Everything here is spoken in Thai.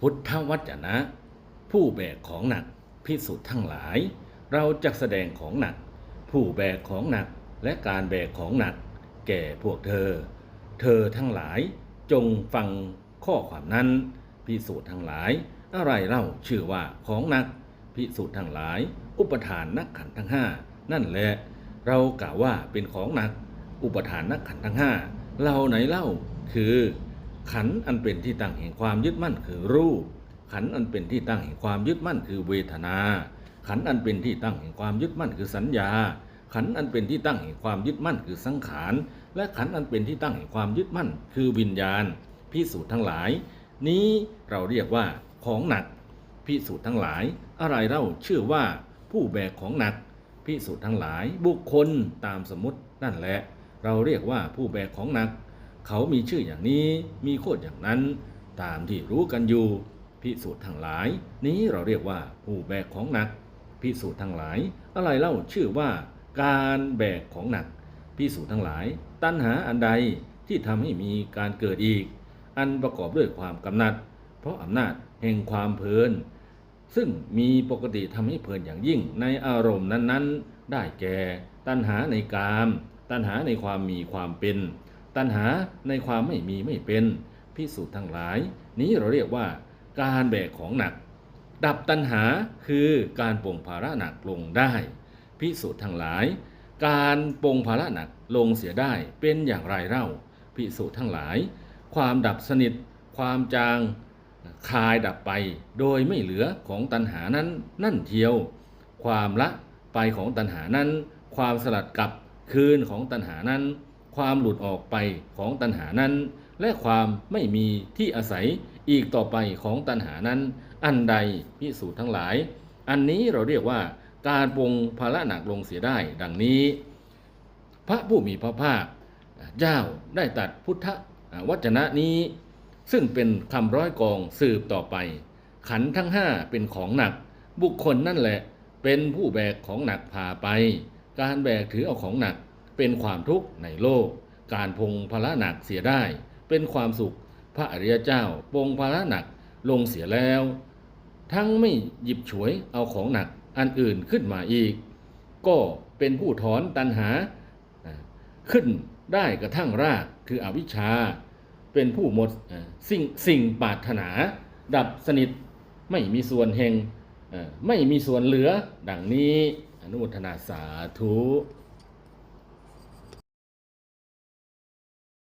พุทธวจนะ ผู้แบกของหนักพิสุทธ์ทั้งหลาย เราจะแสดงของหนัก ผู้แบกของหนักและการแบกของหนัก แก่พวกเธอ เธอทั้งหลายจงฟังข้อความนั้นพิสูจน์ทั้งหลาย อะไรเล่าชื่อว่าของหนักพิสูจน์ทั้งหลาย อุปทานนักขันทั้งห้านั่นแหละเรากล่าวว่าเป็นของหนัก อุปทานนักขันทั้งห้าเราไหนเล่าคือ ขันอันเป็นที่ตั้งแห่งความยึดมั่นคือรูป ขันอันเป็นที่ตั้งแห่งความยึดมั่นคือเวทนา ขันอันเป็นที่ตั้งแห่งความยึดมั่นคือสัญญา ขันอันเป็นที่ตั้งแห่งความยึดมั่นคือสังขาร และขันอันเป็นที่ตั้งแห่งความยึดมั่น คือวิญญาณ พิสูจน์ทั้งหลาย นี้เราเรียกว่าของหนัก พิสูจน์ทั้งหลาย อะไรเล่าชื่อว่าผู้แบกของหนัก พิสูจน์ทั้งหลายบุคคลตามสมมตินั่นแหละ เราเรียกว่าผู้แบกของหนัก เขามีชื่ออย่างนี้มีโคดอย่างนั้น ตามที่รู้กันอยู่พิสูจน์ทั้งหลาย นี้เราเรียกว่าผู้แบกของหนักพิสูจน์ทั้งหลาย อะไรเล่าชื่อว่า การแบกของหนักพิสูจน์ทั้งหลาย ตัณหาอันใดที่ทำให้มีการเกิดอีก อันประกอบด้วยความกำหนัด เพราะอำนาจแห่งความเพลิน ซึ่งมีปกติทำให้เพลินอย่างยิ่งในอารมณ์นั้นๆ ได้แก่ ตัณหาในกาม ตัณหาในความมีความเป็น ตัณหาในความไม่มีไม่เป็นพิสูจน์ทั้งหลาย นี้เราเรียกว่าการแบกของหนัก ดับตัณหาคือการปลงภาระหนักลงได้ พิสูจน์ทั้งหลาย การปลงภาระหนักลงเสียได้เป็นอย่างไรเล่าพิสูจน์ทั้งหลาย ความดับสนิท ความจางคายดับไป โดยไม่เหลือของตัณหานั้นนั่นเทียว ความละไปของตัณหานั้น ความสลัดกลับคืนของตัณหานั้น ความหลุดออกไปของตัณหานั้น และความไม่มีที่อาศัยอีกต่อไปของตัณหานั้น อันใดพิสูจน์ทั้งหลาย อันนี้เราเรียกว่าการปรงภาระหนักลงเสียได้ดังนี้ พระผู้มีพระภาคเจ้าได้ตรัดพุทธวจนะนี้ ซึ่งเป็นคำร้อยกองสืบต่อไป ขันทั้งห้าเป็นของหนัก บุคคลนั่นแหละเป็นผู้แบกของหนักพาไป การแบกถือเอาของหนัก เป็นความทุกข์ในโลก การพงภาระหนักเสียได้ เป็นความสุข พระอริยเจ้าปงภาระหนักลงเสียแล้ว ทั้งไม่หยิบฉวยเอาของหนักอันอื่นขึ้นมาอีก ก็เป็นผู้ถอนตัณหา ขึ้นได้กระทั่งรากคืออวิชชา เป็นผู้หมดสิ่งสิ่งปราถนา ดับสนิทไม่มีส่วนแห่งไม่มีส่วนเหลือ ดังนี้อนุโมทนาสาธุ